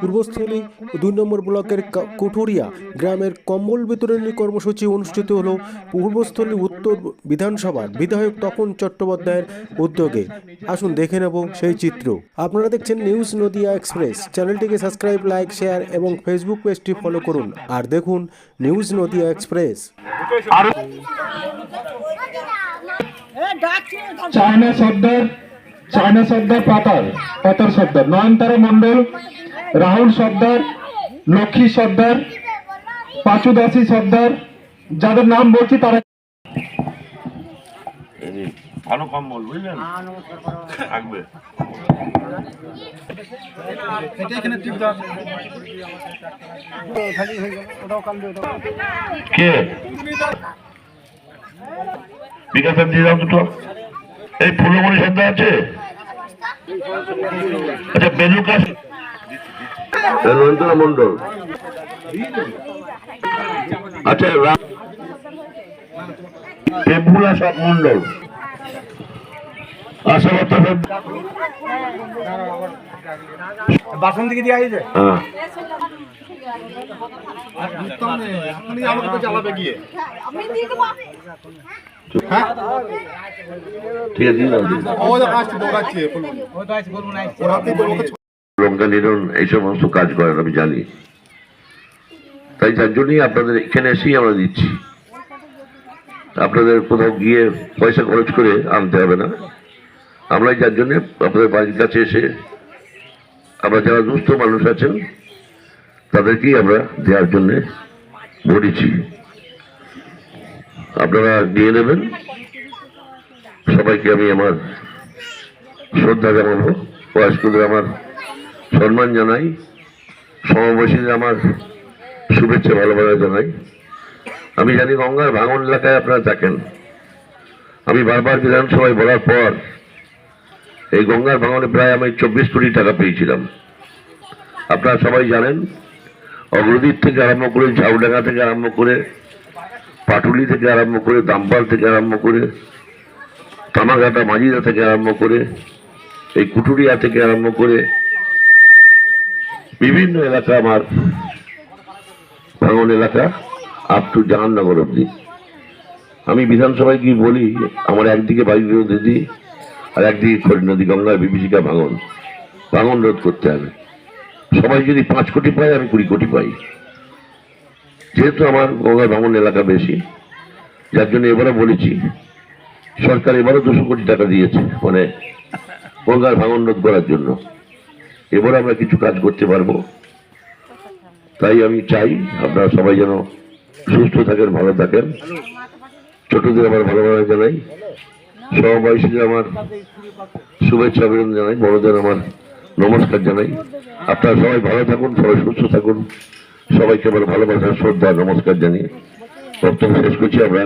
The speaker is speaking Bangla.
পূর্বস্থলী দুই নম্বর ব্লকের কুঠুরিয়া গ্রামের কম্বল বিতরণী কর্মসূচি অনুষ্ঠিত হলো পূর্বস্থলী উত্তর বিধানসভার বিধায়ক তপন চট্টোপাধ্যায়ের উদ্যোগে। আসুন দেখে নেব সেই চিত্র। আপনারা দেখছেন নিউজ নদিয়া এক্সপ্রেস। চ্যানেলটিকে সাবস্ক্রাইব, লাইক, শেয়ার এবং ফেসবুক পেজটি ফলো করুন। আর দেখুন নিউজ নদিয়া এক্সপ্রেস। চায়না সর্দার চায়না সর্দার পাতার পাতার সর্দার নয়নতারা মন্ডল রাহুল সর্দার, লক্ষ্মী সর্দার, পাঁচু দাসী সর্দার, যাদের নাম বলছি তারা ভালো কম্বল বুঝলেন? থাকবে। কে? বিকাশের দিয়ে দাও দুটো। এই ফুলমণি সন্ধ্যা আছে? আচ্ছা বেলুকা নরেন্দ্র মন্ডল আচ্ছা টেম্পুলা সব মন্ডল দিয়ে আইছে হ্যাঁ। আপনি আমাকে তো চালাবে গিয়ে আমি দিয়ে দেবো ঠিক আছে দিয়ে দাও, দিয়ে দাও। ও আসছে দৌড়াচ্ছে ওর হাতে তো ওকে লঙ্কা নিধন এই সমস্ত কাজ করেন, আমি জানি। তাই যার জন্যই আপনাদের এখানে এসেই আমরা দিচ্ছি। আপনাদের কোথাও গিয়ে পয়সা খরচ করে আনতে হবে না। আমরাই যার জন্যে আপনাদের বাড়ির কাছে এসে আমরা যারা দুস্থ মানুষ আছেন, তাদেরকেই আমরা দেওয়ার জন্যে বলেছি। আপনারা দিয়ে নেবেন। সবাইকে আমি আমার শ্রদ্ধা জানাব। বয়স্কদের আমার সম্মান জানাই, সমবয়সীদের আমার শুভেচ্ছা, ভালোবাসা জানাই। আমি জানি গঙ্গার ভাঙন এলাকায় আপনারা থাকেন। আমি বারবার বিধানসভায় বলার পর এই গঙ্গার ভাঙনে প্রায় আমি চব্বিশ কোটি টাকা পেয়েছিলাম। আপনারা সবাই জানেন, অগ্রদীপ থেকে আরম্ভ করে ঝাউডাঙ্গা থেকে আরম্ভ করে পাটুলি থেকে আরম্ভ করে দাম্পাল থেকে আরম্ভ করে তামাঘাটা মাঝিরা থেকে আরম্ভ করে এই কুটুরিয়া থেকে আরম্ভ করে বিভিন্ন এলাকা আমার, ভাঙন এলাকা আপ টু জাহান্নগর অব্দি আমি বিধানসভায় গিয়ে বলি, আমার একদিকে বায়ু নদী, আর একদিকে খড়ি নদী, গঙ্গার বিভীষিকা ভাঙন। ভাঙন রোধ করতে হবে। সবাই যদি পাঁচ কোটি পায়, আমি কুড়ি কোটি পাই। যেহেতু আমার গঙ্গার ভাঙন এলাকা বেশি, যার জন্য এবারে বলেছি, সরকার এবারও দুশো কোটি টাকা দিয়েছে মানে গঙ্গার ভাঙন রোধ করার জন্য। এবারে আমরা কিছু কাজ করতে পারব। তাই আমি চাই আপনারা সবাই যেন সুস্থ থাকেন, ভালো থাকেন। ছোটদের আমার ভালোবাসা জানাই। সমবয়সীদের আমার শুভেচ্ছা অভিনন্দন জানাই। বড়দের আমার নমস্কার জানাই। আপনারা সবাই ভালো থাকুন, সবাই সুস্থ থাকুন। সবাইকে আমার ভালোবাসা শ্রদ্ধা, নমস্কার জানিয়ে বক্তব্য শেষ করছি। আমরা